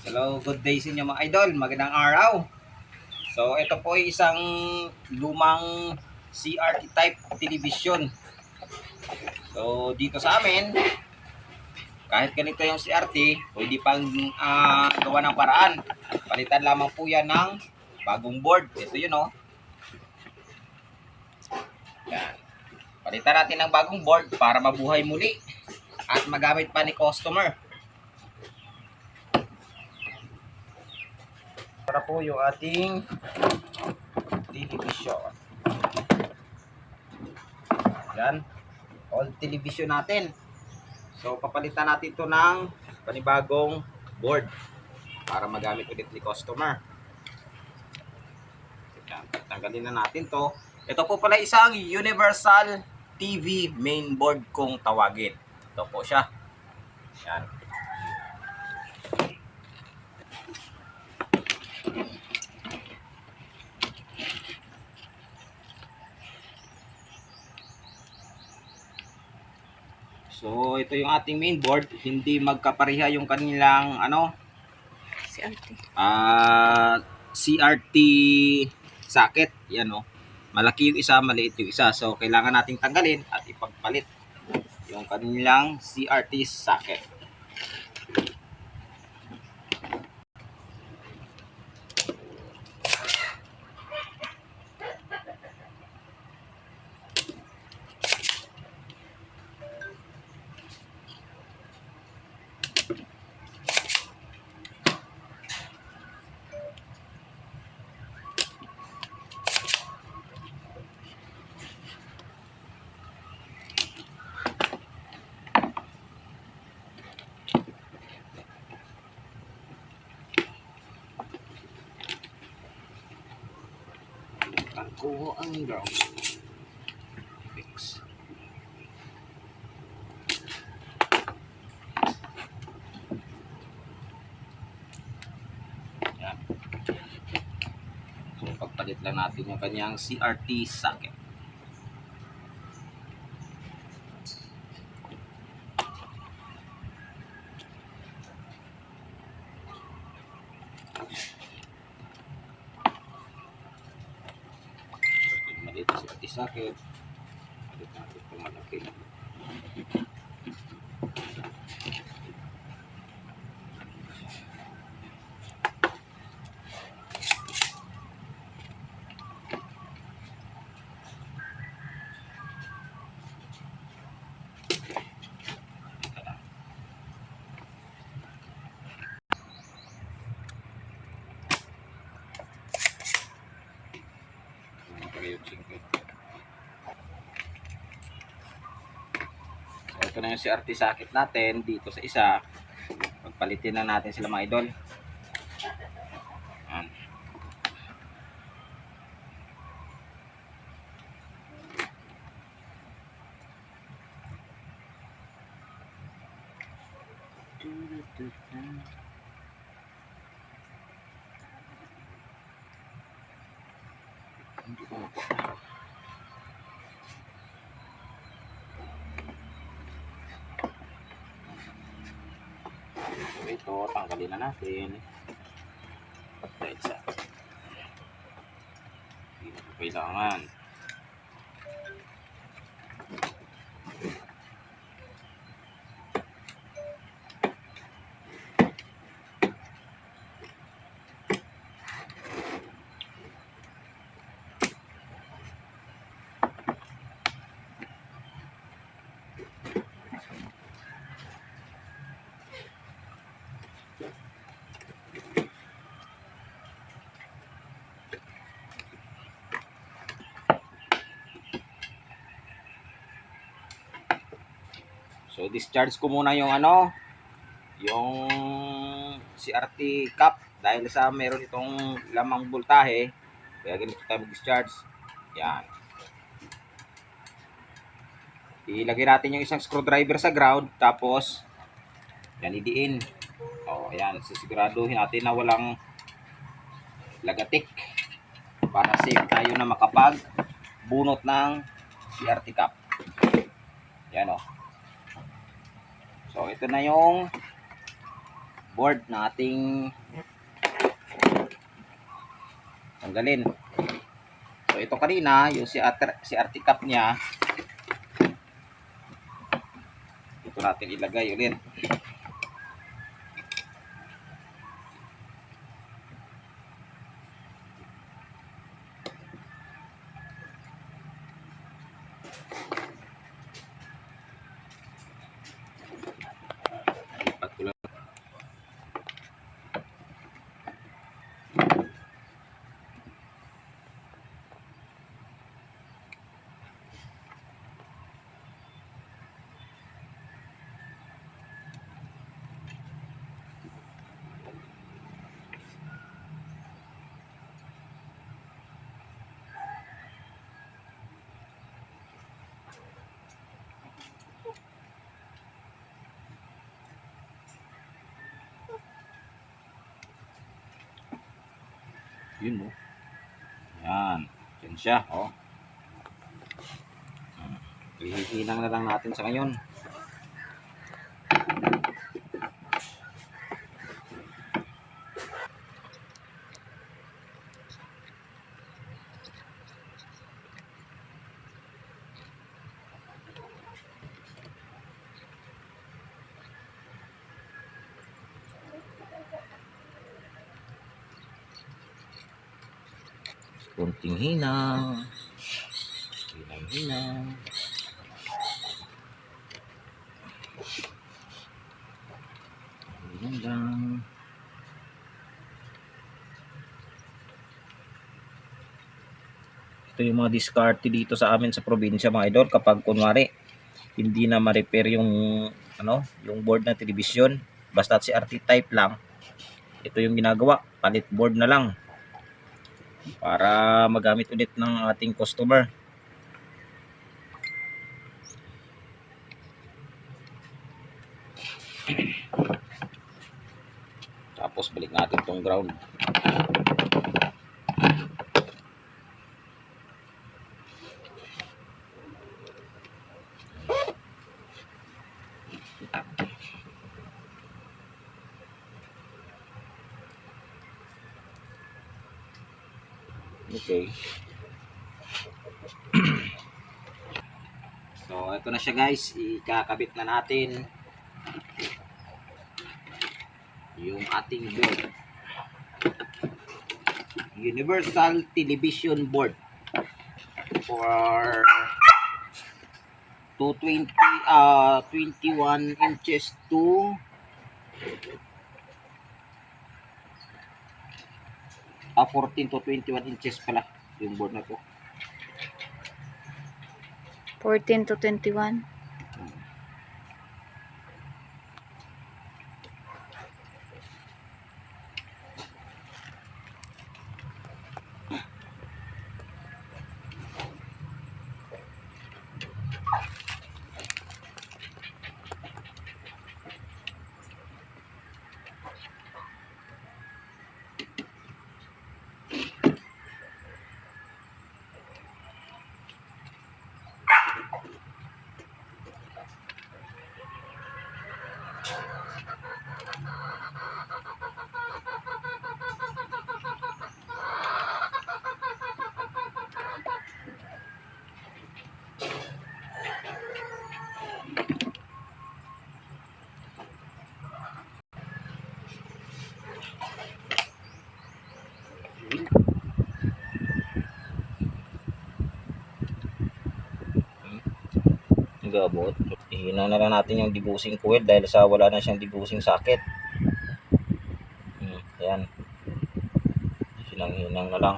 Hello, good day sa inyo mga idol. Magandang araw. So, ito po ay isang lumang CRT type television. So, dito sa amin, kahit ganito yung CRT, pwede pang ah, gawa ng paraan. Palitan lamang po yan ng bagong board. Ito yun, oh. Yan. Palitan natin ng bagong board para mabuhay muli at magamit pa ni customer. Para po yung ating television. Yan. Old television natin. So, papalitan natin to ng panibagong board para magamit ulit ni customer. Yan. Tanggalin na natin to. Ito po pala isang Universal TV mainboard kung tawagin. Ito po siya. Yan. So, ito yung ating mainboard. Hindi magkapareha yung kanilang ano, Ate. ah CRT socket. Yan oh. Malaki yung isa, maliit yung isa. So, kailangan nating tanggalin at ipagpalit yung kanilang CRT socket. Ako ang ground. Fix. Yan. So, pagpalit lang natin yung kanyang CRT socket. Ito yung socket. Palit natin itong malaki. Ito na yung CRT socket natin dito sa isa. Pagpalitin na natin sila mga idol. Yan. Hindi ko na- So, ito, tanggalin na natin. Dahil sa hindi na kailangan. So, discharge ko muna yung ano, yung CRT cap dahil sa meron itong lamang voltahe. Kaya ganito tayo mag-discharge. Yan. Ilagay natin yung isang screwdriver sa ground tapos yan idiin. Oh, ayan, sisiguraduhin natin na walang lagatik para safe tayo na makapag bunot ng CRT cap. Yan oh. So, ito na yung board na ating tanggalin. So ito kanina, yung si si RT cup niya, ito natin ilagay ulit. Lipat ko lang. Yun mo. Yan. Yan siya, oh. Hmm. Hihinang na lang natin sa ngayon. Kunting hinang. Hinang hinang. Hinang lang. Ito yung mga diskarte dito sa amin sa probinsya mga idol kapag kunwari hindi na ma-repair yung ano, yung board ng telebisyon basta si RT type lang ito yung ginagawa palit board na lang para magamit ulit ng ating customer. Tapos balik natin tong ground. Na siya guys. Ikakabit na natin yung ating board. Universal Television Board for 220 uh 21 inches to ah 14 to 21 inches pala yung board na to 14 to 21. Gabot ihinaw na lang natin yung debusing coil dahil sa wala na siyang debusing socket. Hmm, ayan. Hinang hinang na lang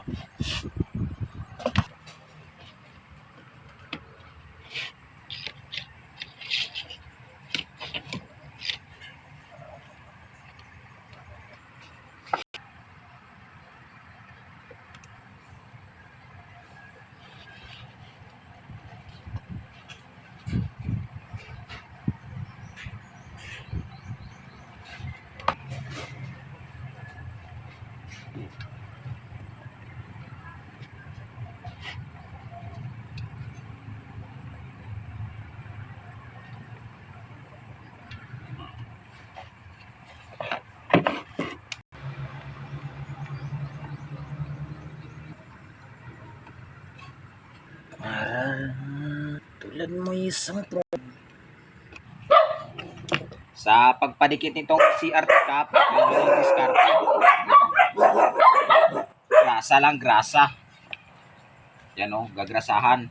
Ilan mo isang pro. Sa pagpadikit nitong cap, yung yung diskarte. Grasa lang, grasa. Yan o, gagrasahan.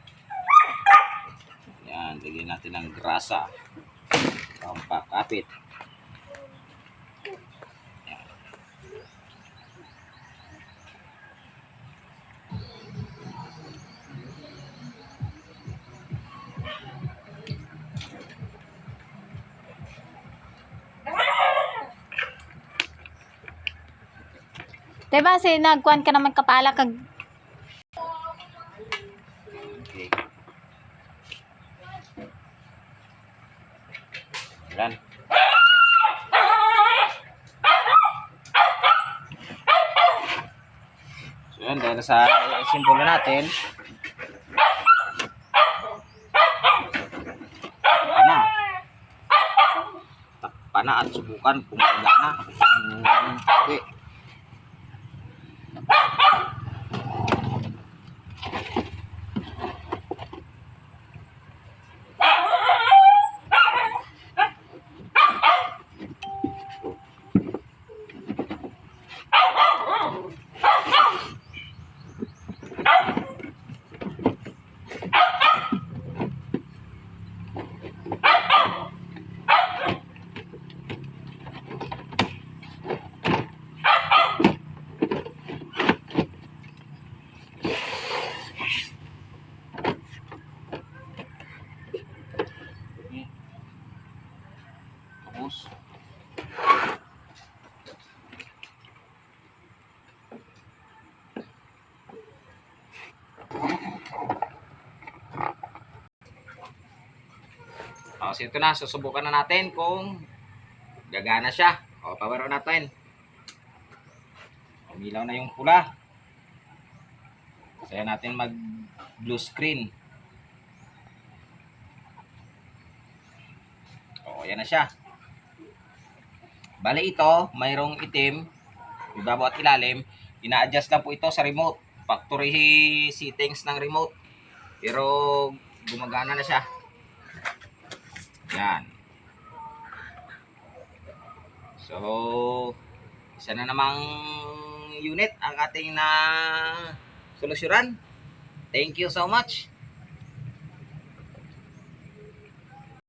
Yan, lagyan natin ng grasa. Pampakapit. Diba, si nagkuhan ka naman kapala kag Okay. Yan. So yan, dahil sa simbolo natin, takpan na. At subukan kung wala na. Kung O, so ito na, susubukan na natin kung gagana siya. O, power on natin. Umilaw na yung pula. Kaya natin mag blue screen. O, yan na siya. Bale ito, mayroong itim, ibabaw at ilalim. Ina-adjust lang po ito sa remote. Factory settings ng remote. Pero gumagana na siya. Yan. So, isa na namang unit ang ating na solusyonan. Thank you so much.